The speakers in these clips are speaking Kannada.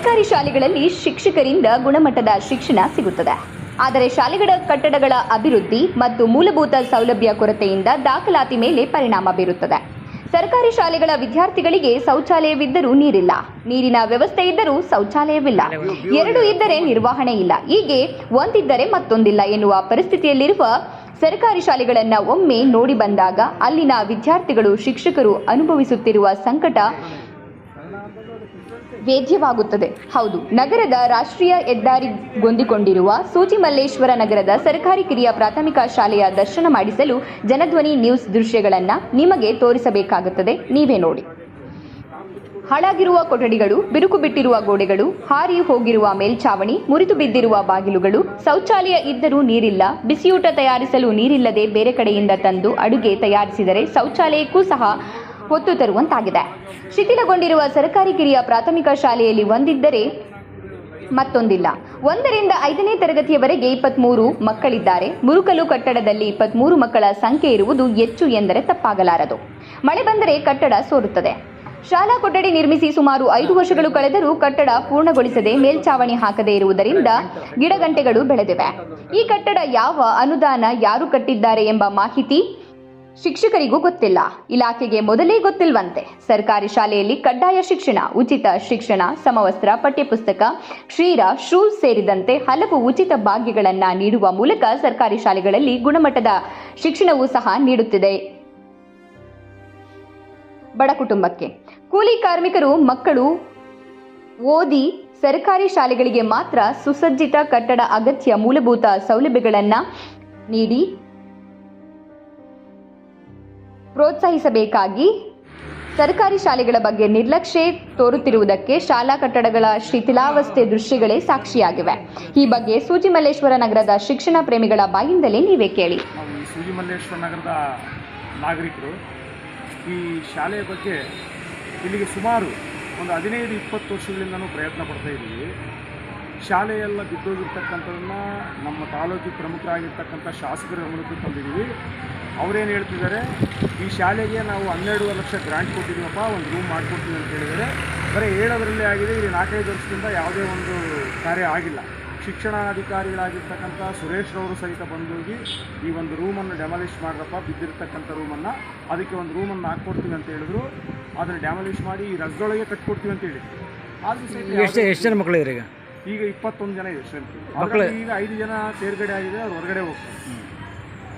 ಸರ್ಕಾರಿ ಶಾಲೆಗಳಲ್ಲಿ ಶಿಕ್ಷಕರಿಂದ ಗುಣಮಟ್ಟದ ಶಿಕ್ಷಣ ಸಿಗುತ್ತದೆ. ಆದರೆ ಶಾಲೆಗಳ ಕಟ್ಟಡಗಳ ಅಭಿವೃದ್ಧಿ ಮತ್ತು ಮೂಲಭೂತ ಸೌಲಭ್ಯ ಕೊರತೆಯಿಂದ ದಾಖಲಾತಿ ಮೇಲೆ ಪರಿಣಾಮ ಬೀರುತ್ತದೆ. ಸರ್ಕಾರಿ ಶಾಲೆಗಳ ವಿದ್ಯಾರ್ಥಿಗಳಿಗೆ ಶೌಚಾಲಯವಿದ್ದರೂ ನೀರಿಲ್ಲ. ನೀರಿನ ವ್ಯವಸ್ಥೆ ಇದ್ದರೂ ಶೌಚಾಲಯವಿಲ್ಲ. ಎರಡು ಇದ್ದರೆ ನಿರ್ವಹಣೆ ಇಲ್ಲ. ಹೀಗೆ ಒಂದಿದ್ದರೆ ಮತ್ತೊಂದಿಲ್ಲ ಎನ್ನುವ ಪರಿಸ್ಥಿತಿಯಲ್ಲಿರುವ ಸರ್ಕಾರಿ ಶಾಲೆಗಳನ್ನು ಒಮ್ಮೆ ನೋಡಿ ಬಂದಾಗ ಅಲ್ಲಿನ ವಿದ್ಯಾರ್ಥಿಗಳು ಶಿಕ್ಷಕರು ಅನುಭವಿಸುತ್ತಿರುವ ಸಂಕಟ ವೇದ್ಯವಾಗುತ್ತದೆ. ಹೌದು, ನಗರದ ರಾಷ್ಟ್ರೀಯ ಹೆದ್ದಾರಿಗೊಂದಿಕೊಂಡಿರುವ ಸೂಜಿಮಲ್ಲೇಶ್ವರ ನಗರದ ಸರ್ಕಾರಿ ಕಿರಿಯ ಪ್ರಾಥಮಿಕ ಶಾಲೆಯ ದರ್ಶನ ಮಾಡಿಸಲು ಜನಧ್ವನಿ ನ್ಯೂಸ್ ದೃಶ್ಯಗಳನ್ನು ನಿಮಗೆ ತೋರಿಸಬೇಕಾಗುತ್ತದೆ. ನೀವೇ ನೋಡಿ. ಹಾಳಾಗಿರುವ ಕೊಠಡಿಗಳು, ಬಿರುಕು ಬಿಟ್ಟಿರುವ ಗೋಡೆಗಳು, ಹಾರಿ ಹೋಗಿರುವ ಮೇಲ್ಛಾವಣಿ, ಮುರಿದು ಬಿದ್ದಿರುವ ಬಾಗಿಲುಗಳು, ಶೌಚಾಲಯ ಇದ್ದರೂ ನೀರಿಲ್ಲ, ಬಿಸಿಯೂಟ ತಯಾರಿಸಲು ನೀರಿಲ್ಲದೆ ಬೇರೆ ಕಡೆಯಿಂದ ತಂದು ಅಡುಗೆ ತಯಾರಿಸಿದರೆ ಶೌಚಾಲಯಕ್ಕೂ ಸಹ ಹೊತ್ತು ತರುವಂತಾಗಿದೆ. ಶಿಥಿಲಗೊಂಡಿರುವ ಸರ್ಕಾರಿ ಕಿರಿಯ ಪ್ರಾಥಮಿಕ ಶಾಲೆಯಲ್ಲಿ ಒಂದಿದ್ದರೆ ಮತ್ತೊಂದಿಲ್ಲ. ಒಂದರಿಂದ ಐದನೇ ತರಗತಿಯವರೆಗೆ ಇಪ್ಪತ್ಮೂರು ಮಕ್ಕಳಿದ್ದಾರೆ. ಮುರುಕಲು ಕಟ್ಟಡದಲ್ಲಿ ಇಪ್ಪತ್ಮೂರು ಮಕ್ಕಳ ಸಂಖ್ಯೆ ಇರುವುದು ಹೆಚ್ಚು ಎಂದರೆ ತಪ್ಪಾಗಲಾರದು. ಮಳೆ ಬಂದರೆ ಕಟ್ಟಡ ಸೋರುತ್ತದೆ. ಶಾಲಾ ಕೊಠಡಿ ನಿರ್ಮಿಸಿ ಸುಮಾರು ಐದು ವರ್ಷಗಳು ಕಳೆದರೂ ಕಟ್ಟಡ ಪೂರ್ಣಗೊಳಿಸದೆ ಮೇಲ್ಚಾವಣಿ ಹಾಕದೇ ಇರುವುದರಿಂದ ಗಿಡಗಂಟೆಗಳು ಬೆಳೆದಿವೆ. ಈ ಕಟ್ಟಡ ಯಾವ ಅನುದಾನ ಯಾರು ಕಟ್ಟಿದ್ದಾರೆ ಎಂಬ ಮಾಹಿತಿ ಶಿಕ್ಷಕರಿಗೂ ಗೊತ್ತಿಲ್ಲ. ಇಲಾಖೆಗೆ ಮೊದಲೇ ಗೊತ್ತಿಲ್ವಂತೆ. ಸರ್ಕಾರಿ ಶಾಲೆಯಲ್ಲಿ ಕಡ್ಡಾಯ ಶಿಕ್ಷಣ, ಉಚಿತ ಶಿಕ್ಷಣ, ಸಮವಸ್ತ್ರ, ಪಠ್ಯಪುಸ್ತಕ, ಕ್ಷೀರ ಶೂಸ್ ಸೇರಿದಂತೆ ಹಲವು ಉಚಿತ ಭಾಗ್ಯಗಳನ್ನು ನೀಡುವ ಮೂಲಕ ಸರ್ಕಾರಿ ಶಾಲೆಗಳಲ್ಲಿ ಗುಣಮಟ್ಟದ ಶಿಕ್ಷಣವೂ ಸಹ ನೀಡುತ್ತಿದೆ. ಬಡ ಕುಟುಂಬಕ್ಕೆ. ಕೂಲಿ ಕಾರ್ಮಿಕರು, ಮಕ್ಕಳು ಓದಿ ಸರ್ಕಾರಿ ಶಾಲೆಗಳಿಗೆ ಮಾತ್ರ ಸುಸಜ್ಜಿತ ಕಟ್ಟಡ ಅಗತ್ಯ ಮೂಲಭೂತ ಸೌಲಭ್ಯಗಳನ್ನು ನೀಡಿ ಪ್ರೋತ್ಸಾಹಿಸಬೇಕಾಗಿ ಸರ್ಕಾರಿ ಶಾಲೆಗಳ ಬಗ್ಗೆ ನಿರ್ಲಕ್ಷ್ಯ ತೋರುತ್ತಿರುವುದಕ್ಕೆ ಶಾಲಾ ಕಟ್ಟಡಗಳ ಶಿಥಿಲಾವಸ್ಥೆ ದೃಶ್ಯಗಳೇ ಸಾಕ್ಷಿಯಾಗಿವೆ. ಈ ಬಗ್ಗೆ ಸೂಜಿಮಲ್ಲೇಶ್ವರ ನಗರದ ಶಿಕ್ಷಣ ಪ್ರೇಮಿಗಳ ಬಾಯಿಂದಲೇ ನೀವೇ ಕೇಳಿ. ಸೂಜಿಮಲ್ಲೇಶ್ವರ ನಗರದ ನಾಗರಿಕರು, ಈ ಶಾಲೆಯ ಬಗ್ಗೆ ಇಲ್ಲಿಗೆ ಸುಮಾರು ಒಂದು ಹದಿನೈದು, ಇಪ್ಪತ್ತು ವರ್ಷಗಳಿಂದ ಪ್ರಯತ್ನ ಪಡ್ತಾ ಇದ್ದೀವಿ. ಶಾಲೆಯೆಲ್ಲ ಬಿದ್ದೋಗಿರ್ತಕ್ಕಂಥದನ್ನು ನಮ್ಮ ತಾಲೂಕಿಗೆ ಪ್ರಮುಖರಾಗಿರ್ತಕ್ಕಂಥ ಶಾಸಕರ ಗಮನಕ್ಕೆ ತಂದಿದ್ದೀವಿ. ಅವರೇನು ಹೇಳ್ತಿದ್ದಾರೆ ಈ ಶಾಲೆಗೆ ನಾವು ಹನ್ನೆರಡೂವರೆ ಲಕ್ಷ ಗ್ರಾಂಟ್ ಕೊಟ್ಟಿದ್ದೀವಪ್ಪ ಒಂದು ರೂಮ್ ಮಾಡಿಕೊಡ್ತೀವಿ ಅಂತ ಹೇಳಿದರೆ ಬರೀ ಹೇಳೋದರಲ್ಲೇ ಆಗಿದೆ ಇಲ್ಲಿ ನಾಲ್ಕೈದು ವರ್ಷದಿಂದ ಯಾವುದೇ ಒಂದು ಕಾರ್ಯ ಆಗಿಲ್ಲ. ಶಿಕ್ಷಣಾಧಿಕಾರಿಗಳಾಗಿರ್ತಕ್ಕಂಥ ಸುರೇಶ್ ರವರು ಸಹಿತ ಬಂದೋಗಿ ಈ ಒಂದು ರೂಮನ್ನು ಡ್ಯಾಮಲಿಷ್ ಮಾಡ್ರಪ್ಪ ಬಿದ್ದಿರ್ತಕ್ಕಂಥ ರೂಮನ್ನು. ಅದಕ್ಕೆ ಒಂದು ರೂಮನ್ನು ಹಾಕ್ಕೊಡ್ತೀವಿ ಅಂತ ಹೇಳಿದ್ರು. ಅದನ್ನು ಡ್ಯಾಮಲಿಷ್ ಮಾಡಿ ಈ ರಸದೊಳಗೆ ಕಟ್ಕೊಡ್ತೀವಿ ಅಂತ ಹೇಳಿದ್ರು. ಆದರೂ ಸಹಿತ ಎಷ್ಟು ಎಷ್ಟು ಜನ ಮಕ್ಕಳಿದ್ದಾರೆ ಈಗ? ಈಗ ಇಪ್ಪತ್ತೊಂದು ಜನ ಇದೆ ಸ್ಟ್ರೆಂತ್ ಮಕ್ಕಳು- ಈಗ ಐದು ಜನ ತೇರ್ಗಡೆ ಆಗಿದೆ ಅವ್ರು ಹೊರಗಡೆ ಹೋಗ್ತಾರೆ.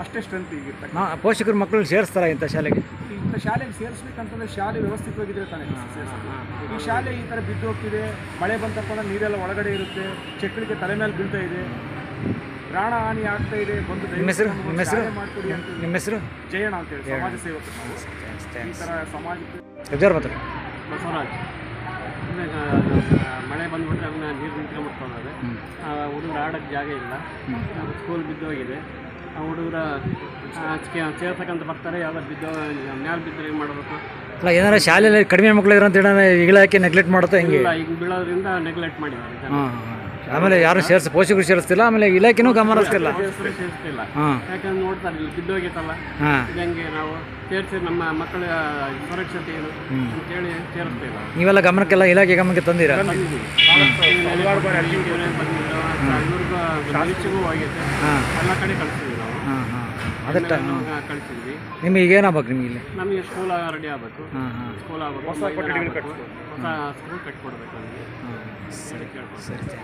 ಅಷ್ಟೇ ಸ್ಟ್ರೆಂತ್ ಈಗ ಇರ್ತಕ್ಕಂಥ. ಪೋಷಕರು ಮಕ್ಕಳನ್ನ ಸೇರಿಸ್ತಾರ ಇಂಥ ಶಾಲೆಗೆ? ಇಂಥ ಶಾಲೆಗೆ ಸೇರಿಸ್ಬೇಕಂತಂದ್ರೆ ಶಾಲೆ ವ್ಯವಸ್ಥಿತವಾಗಿದ್ರೆ ತಾನೇ. ಸೇರಿಸ್ಬೇಕು. ಈ ಶಾಲೆ ಈ ಥರ ಬಿದ್ದು ಹೋಗ್ತಿದೆ ಮಳೆ ಬಂತಪ್ಪ ಅಂದ್ರೆ ನೀರೆಲ್ಲ ಒಳಗಡೆ ಇರುತ್ತೆ ಚಕ್ಕಳಿಗೆ ತಲೆ ಮೇಲೆ ಬೀಳ್ತಾ ಇದೆ. ಪ್ರಾಣ ಹಾನಿ ಆಗ್ತಾ ಇದೆ ಬಂದು ನಿಮ್ಮ ಹೆಸರು? ದಯವಿಟ್ಟು ನಿಮ್ಮ ಹೆಸರು? ಶಾಲೆ ಮಾಡ್ಕೊಡಿ ಅಂತ ನಿಮ್ಮ ಹೆಸರು? ಜಯಣ್ಣ ಅಂತೇಳಿ ಸಮಾಜ ಸೇವಕರು ನಾವು. ಈ ಥರ ಸಮಾಜಕ್ಕೆ ಮಾತ್ರ ಬಸವರಾಜ್. ಹುಡುಗರು ಆಡೋಕ್ಕೆ ಜಾಗ ಇಲ್ಲ. ಸ್ಕೂಲ್ ಬಿದ್ದೋಗಿದೆ ಆ ಹುಡುಗರ ಸೇರ್ತಕ್ಕಂಥ ಬರ್ತಾರೆ. ಯಾವ್ದಾರು ಬಿದ್ದೋ ಮ್ಯಾಲೆ ಬಿದ್ದರೆ ಏನು ಮಾಡಬೇಕು? ಅಲ್ಲ ಏನಾರ ಶಾಲೆಯಲ್ಲಿ ಕಡಿಮೆ ಮಕ್ಕಳು ಇರೋ ಅಂತ ಹೇಳಿ ಇಲಾಖೆ ನೆಗ್ಲೆಕ್ಟ್ ಮಾಡುತ್ತೆ ಹೆಂಗೆ? ಇಲ್ಲ ಈಗ ಬೀಳೋದ್ರಿಂದ ನೆಗ್ಲೆಕ್ಟ್ ಮಾಡಿದ್ದಾರೆ. ಹಾಂ ಆಮೇಲೆ ಯಾರು ಸೇರಿಸಿ ಪೋಷಕರು ಸೇರಿಸ್ತಿಲ್ಲ ಆಮೇಲೆ ಇಲಾಖೆನೂ ಗಮನ ಹರಿಸ್ತಿಲ್ಲ. ಸೇರಿಸ್ತಿಲ್ಲ ಹಾಂ. ಯಾಕಂದ್ರೆ ನೋಡ್ತಾರೆ ಇಲ್ಲಿ ಬಿದ್ದೋಗಿತ್ತಲ್ಲ ಹಾಂ. ಹೆಂಗೆ ನಾವು ಸೇರಿಸಿ ನಮ್ಮ ಮಕ್ಕಳ ಸುರಕ್ಷತೆ ಏನು ಅಂತೇಳಿ ಸೇರಿಸ್ತಿಲ್ಲ. ನೀವೆಲ್ಲ ಗಮನಕ್ಕೆಲ್ಲ ಇಲಾಖೆ ಗಮನಕ್ಕೆ ತಂದಿರಾ? ಬಂದಿದ್ದೀವಿ. ಇವ್ರಿಗೂ ಮರೀಚಿಗೂ ಹೋಗೈತೆ ಹಾಂ. ಎಲ್ಲ ಕಡೆ ಕಳಿಸ್ತೀವಿ ನಾವು. ಹಾಂ ಹಾಂ. ಅದಷ್ಟ ಕಳಿಸಿದ್ವಿ. ನಿಮಗೆ ಏನಾಗಬೇಕು ನಿಮಗೆ ಇಲ್ಲಿ? ನಮಗೆ ಸ್ಕೂಲ್ ರೆಡಿ ಆಗಬೇಕು. ಹಾಂ ಹಾಂ. ಸ್ಕೂಲ್ ಆಗಬೇಕು ಹೊಸ ಸ್ಕೂಲ್ ಕಟ್ಕೊಡ್ಬೇಕು ನಮಗೆ. ಸರಿ ಸರಿ.